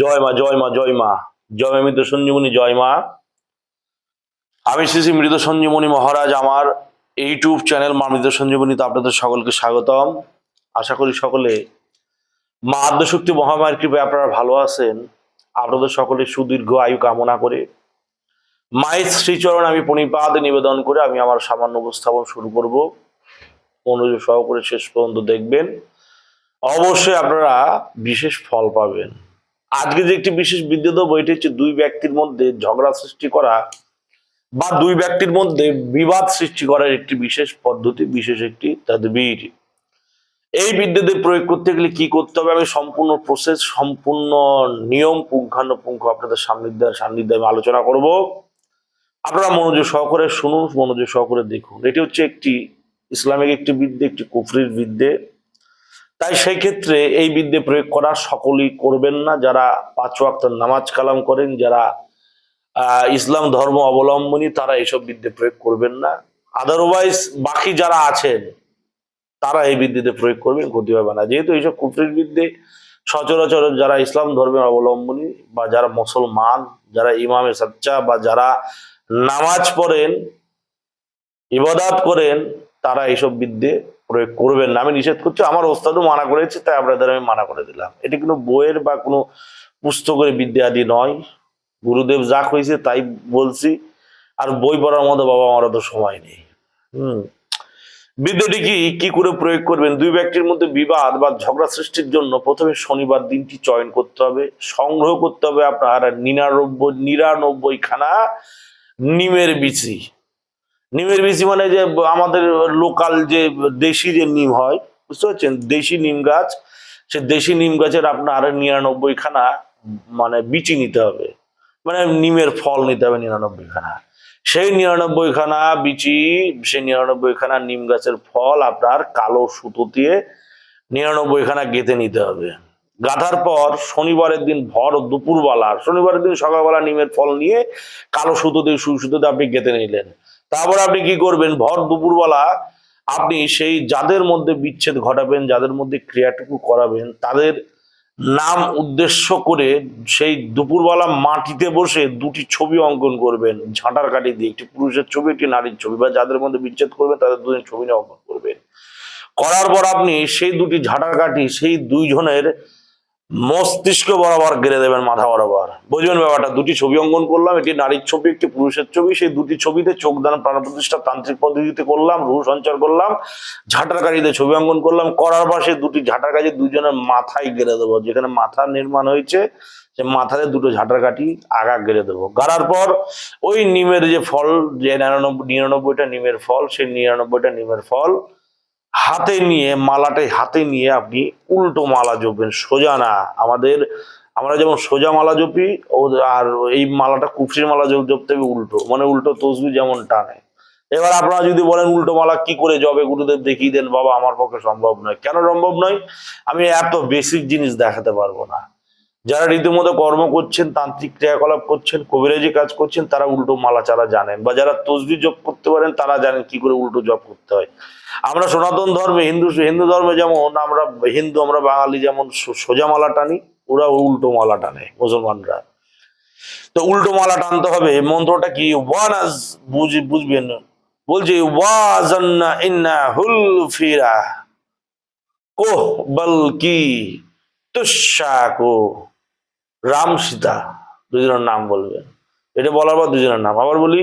জয় মা জয় মা জয় মা। জয় মা মৃত সঞ্জীবনী, জয় মা। আমি শ্রী শ্রী মৃত সঞ্জীবনী মহারাজ, আমার ইউটিউব চ্যানেল মা মৃত সঞ্জীবনীতে আপনাদের সকলকে স্বাগতম। আশা করি সকলে মা আদ্যশক্তি মহামায়ের কৃপায় আপনারা ভালো আছেন। আপনাদের সকলে সুদীর্ঘ আয়ু কামনা করে মায়ের শ্রীচরণ আমি পণিপাদ নিবেদন করে আমি আমার সামান্য উপস্থাপন শুরু করব। মনোযোগ সহকারে শেষ পর্যন্ত দেখবেন। অবশ্যই আপনারা বিশেষ ফল পাবেন। আজকে যে একটি বিশেষ বিদ্যুৎ বইটি হচ্ছে দুই ব্যক্তির মধ্যে ঝগড়া সৃষ্টি করা বা দুই ব্যক্তির মধ্যে বিবাদ সৃষ্টি করার একটি বিশেষ পদ্ধতি, বিশেষ একটি তদবির। এই বিদ্যুতের প্রয়োগ করতে গেলে কি করতে হবে? আমি সম্পূর্ণ প্রসেস সম্পূর্ণ নিয়ম, পুঙ্খানুপুঙ্খ আপনাদের সান্নিধ্যে সান্নিধ্যে আমি আলোচনা করব। আপনারা মনোযোগ সহকারে শুনুন, মনোযোগ সহকারে দেখুন। এটি হচ্ছে একটি ইসলামিক একটি বিদ্যে, একটি কুফরির বিদ্যে। তাই সেই ক্ষেত্রে এই বিদ্যে প্রয়োগ করা সকলেই করবেন না। যারা পাঁচ ওয়াক্ত নামাজ কালাম করেন, যারা ইসলাম ধর্ম অবলম্বনী, তারা এইসব বিদ্যে প্রয়োগ করবেন না। আদারওয়াইজ বাকি যারা আছেন, তারা এই বিদ্যেতে প্রয়োগ করবেন, ক্ষতি হবে না। যেহেতু এইসব কুফরির বিদ্যে সচরাচর যারা ইসলাম ধর্মের অবলম্বনী বা যারা মুসলমান, যারা ইমামে সাচ্চা বা যারা নামাজ পড়েন, ইবাদাত করেন, তারা এইসব বিদ্যে প্রয়োগ করবেন না। আমি নিষেধ করছি, আমার ওস্তাদও মানা করেছে, তাই আপনাদের আমি মানা করে দিলাম। এটি কোনো বইয়ের বা কোনো পুস্তকের বিদ্যা আদি নয়। গুরুদেব যা হয়েছে তাই বলছি, আর বই পড়ার মতো বাবা আমার তো সময় নেই। হুম। বিদ্যাটি কি কি করে প্রয়োগ করবেন? দুই ব্যক্তির মধ্যে বিবাদ বা ঝগড়া সৃষ্টির জন্য প্রথমে শনিবার দিনটি চয়ন করতে হবে, সংগ্রহ করতে হবে আপনার নিরানব্বই নিরানব্বই খানা নিমের বিচি। নিমের বিচি মানে যে আমাদের লোকাল যে দেশি যে নিম হয়, বুঝতে পারছেন? দেশি নিম গাছ, সে দেশি নিম গাছের আপনার নিরানব্বই খানা মানে বিচি নিতে হবে। মানে নিমের ফল নিতে হবে নিরানব্বই খানা। সেই নিরানব্বই খানা বিচি, সেই নিরানব্বই খানা নিম গাছের ফল আপনার কালো সুতো দিয়ে নিরানব্বই খানা গেঁথে নিতে হবে। গাঁথার পর শনিবারের দিন ভর দুপুরবেলা, শনিবারের দিন সকালবেলা নিমের ফল নিয়ে কালো সুতো দিয়ে সুই সুতো দিয়ে আপনি গেঁথে নিলেন। তারপর আপনি কি করবেন? ভর দুপুরবেলা আপনি সেই যাদের মধ্যে বিচ্ছেদ ঘটাবেন, যাদের মধ্যে ক্রিয়াটুকু করাবেন, তাদের নাম উদ্দেশ্য করে সেই দুপুরবেলা মাটিতে বসে দুটি ছবি অঙ্কন করবেন। ঝাঁটার কাঠি দিয়ে, একটি পুরুষের ছবি, একটি নারীর ছবি, বা যাদের মধ্যে বিচ্ছেদ করবেন, তাদের দুজন ছবি নিয়ে অঙ্কন করবেন। করার পর আপনি সেই দুটি ঝাঁটার কাঠি, সেই দুইজনের মস্তিষ্ক বরাবর গেড়ে দেবেন মাথা বরাবর। বুঝবেন ব্যাপারটা? দুটি ছবি অঙ্কন করলাম, একটি নারীর ছবি, একটি পুরুষের ছবি। সেই দুটি ছবিতে চোখদান প্রাণ প্রতিষ্ঠা তান্ত্রিক পদ্ধতিতে করলাম রু সঞ্চার করলাম, ঝাঁটার কাঠিতে ছবি অঙ্কন করলাম। করার সেই দুটি ঝাঁটার কাঠি দুজনের মাথায় গেড়ে দেবো। যেখানে মাথা নির্মাণ হয়েছে সে মাথায় দুটো ঝাঁটার কাঠি আগা গেড়ে দেবো। গাড়ার পর ওই নিমের যে ফল, যে নিরানব্বই, নিরানব্বইটা নিমের ফল, সেই নিরানব্বইটা নিমের ফল হাতে নিয়ে, মালাটাই হাতে নিয়ে আপনি উল্টো মালা জপবেন সোজা না। আমাদের, আমরা যেমন সোজা মালা জপি আর এই মালাটা কুফরির মালা জপ জপতে হবে উল্টো মানে উল্টো তসবি যেমন টানে। এবার আপনারা যদি বলেন উল্টো মালা কি করে জবে গুরুদেব দেখিয়ে দেন, বাবা, আমার পক্ষে সম্ভব নয়। কেন সম্ভব নয়? আমি এত বেসিক জিনিস দেখাতে পারব না। যারা রীতিমতো কর্ম করছেন, তান্ত্রিক ক্রিয়াকলাপ করছেন, কবিরাজি কাজ করছেন, তারা উল্টো মালা চারা জানেন। বা যারা তসবি জপ করতে পারেন, তারা জানেন কি করে উল্টো জপ করতে হয়। আমরা সনাতন ধর্মে, হিন্দু হিন্দু ধর্মে যেমন আমরা, হিন্দু আমরা, বাঙালি যেমন সোজা মালা টানি, ওরা উল্টো মালা টানে মুসলমানরা। তো উল্টো মালা টানতে হবে মন্ত্রটা কি? ওয়ানাজ, বুঝ বুঝবেন বলছে, ওয়াজান্না ইন্না হুল ফিরা। কোহ বল কি? তুষাকো রাম সীতা, দুজনের নাম বলবেন এটা বলার পর দুজনের নাম। আবার বলি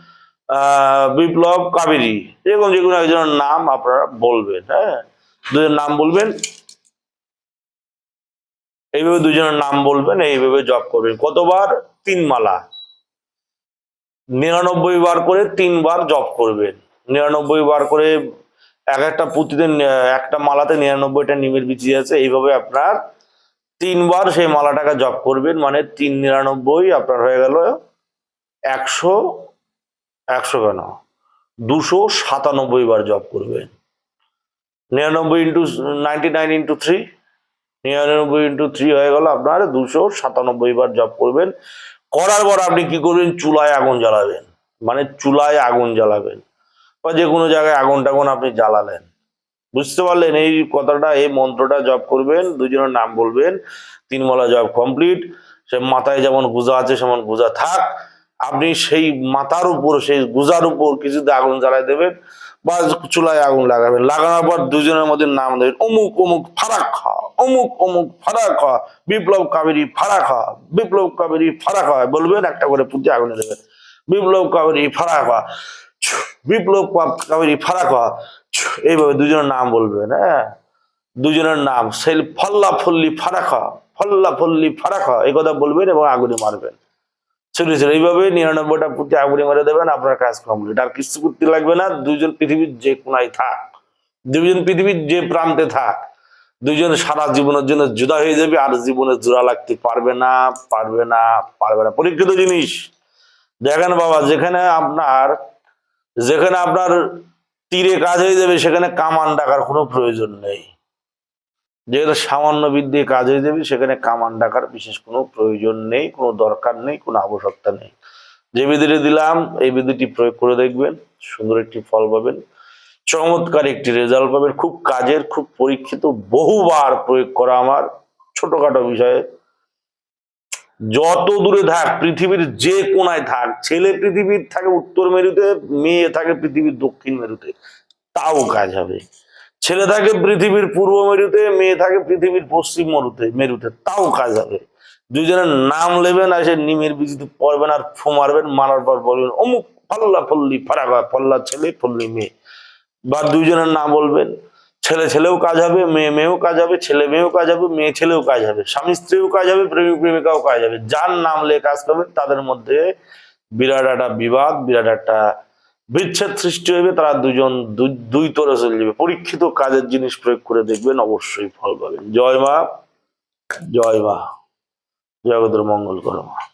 বিপ্লব কাবেরী। এরকম যে কোনো একজনের নাম আপনারা বলবেন হ্যাঁ? দুজনের নাম বলবেন। এইভাবে দুজনের নাম বলবেন, এইভাবে জপ করবেন। কতবার? তিন মালা নিরানব্বই বার করে তিনবার জপ করবেন। নিরানব্বই বার করে এক একটা পুঁতিতে, একটা মালাতে নিরানব্বইটা নিমের বিচি আছে। এইভাবে আপনার তিনবার সেই মালাটাকে জপ করবেন। মানে তিন নিরানব্বই আপনার হয়ে গেল একশো একশো কেন? দুশো সাতানব্বই বার জব করবেন নিরানব্বই into ninety nine into three নিরানব্বই ইন্টু থ্রি হয়ে গেল আপনার দুশো সাতানব্বই বার জব করবেন। করার পর আপনি কি করবেন? চুলায় আগুন জ্বালাবেন। মানে চুলায় আগুন জ্বালাবেন। বা যে কোনো জায়গায় আগুন টাগুন আপনি জ্বালালেন। বুঝতে পারলেন? এই কথাটা, এই মন্ত্রটা জপ করবেন, দুজনের নাম বলবেন তিনমালা জব কমপ্লিট সে মাথায় যেমন গুজা আছে, সেমন গুজা থাক। আপনি সেই মাথার উপর, সেই গুজার উপর কিছুতে আগুন জ্বালাই দেবেন বা চুলায় আগুন লাগাবেন। লাগানোর পর দুজনের মধ্যে নাম দেবেন। অমুক অমুক ফারাক খা, অমুক অমুক ফারাক খা, বিপ্লব কাবেরী ফারাক খা, বিপ্লব কাবেরী ফারাক খা, বলবেন একটা করে পুঁতে আগুনে দেবেন। বিপ্লব কাবেরী ফারাক খা বিপ্লব কাবেরী ফারাক খা এইভাবে দুজনের নাম বলবেন হ্যাঁ? দুজনের নাম, সেই ফল্লা ফল্লি ফারাখা ফল্লা ফল্লি ফারাখা এই কথা বলবেন এবং আগুনে মারবেন। ছেলে এইভাবে নিরানব্বইটা পুঁতে আগুনে মেরে দেবেন, আপনার কাজ কমপ্লিট আর কিছু করতে লাগবে না দুজন পৃথিবীর যে কোনায় থাক দুজন পৃথিবীর যে প্রান্তে থাক দুজন সারা জীবনের জন্য জুদা হয়ে যাবে, আর জীবনে জোড়া লাগতে পারবে না পারবে না পারবে না। পরীক্ষিত জিনিস। দেখেন বাবা, যেখানে আপনার যেখানে আপনার তীরে কাজ হয়ে যাবে, সেখানে কামান ডাকার কোনো প্রয়োজন নেই। যেখানে সামান্য বিদ্যে কাজ হয়ে যাবে সেখানে কামান ডাকার বিশেষ কোনো প্রয়োজন নেই, কোনো দরকার নেই, কোনো আবশ্যকতা নেই। যে বিধিটি দিলাম, এই বিধিটি প্রয়োগ করে দেখবেন, সুন্দর একটি ফল পাবেন, চমৎকার একটি রেজাল্ট পাবেন। খুব কাজের, খুব পরীক্ষিত, বহুবার প্রয়োগ করা আমার ছোটখাটো বিষয়ে। যত দূরে থাক, পৃথিবীর যে কোনায় থাক, ছেলে পৃথিবীর থাকে উত্তর মেরুতে, মেয়ে থাকে পৃথিবীর দক্ষিণ মেরুতে, তাও কাজ হবে। ছেলে থাকে পৃথিবীর পূর্ব মেরুতে, মেয়ে থাকে পৃথিবীর পশ্চিম মরুতে, মেরুতে, তাও কাজ হবে। দুজনের নাম নেবেন আর সে নিমের বিজিতে পড়বেন আর ফু মারবেন, মারার পর বলবেন, অমুক ফল্লা ফল্লি ফারাকা ফল্লা ছেলে, ফল্লি মেয়ে। বা দুজনের নাম বলবেন, ছেলে ছেলেও কাজ হবে, মেয়ে মেয়েও কাজ হবে, ছেলে মেয়েও কাজ হবে, মেয়ে ছেলেও কাজ হবে, স্বামী স্ত্রীও কাজ হবে, প্রেমিক প্রেমিকাও কাজ হবে। যার নাম লে কাজ করবেন তাদের মধ্যে বিরাট একটা বিবাদ, বিরাট একটা বিচ্ছেদ সৃষ্টি হইবে, তারা দুজন দুই- তরে চলে যাবে। পরীক্ষিত কাজের জিনিস প্রয়োগ করে দেখবেন অবশ্যই ফল পাবেন। জয় মা জয় মা। জগতের মঙ্গল করো মা।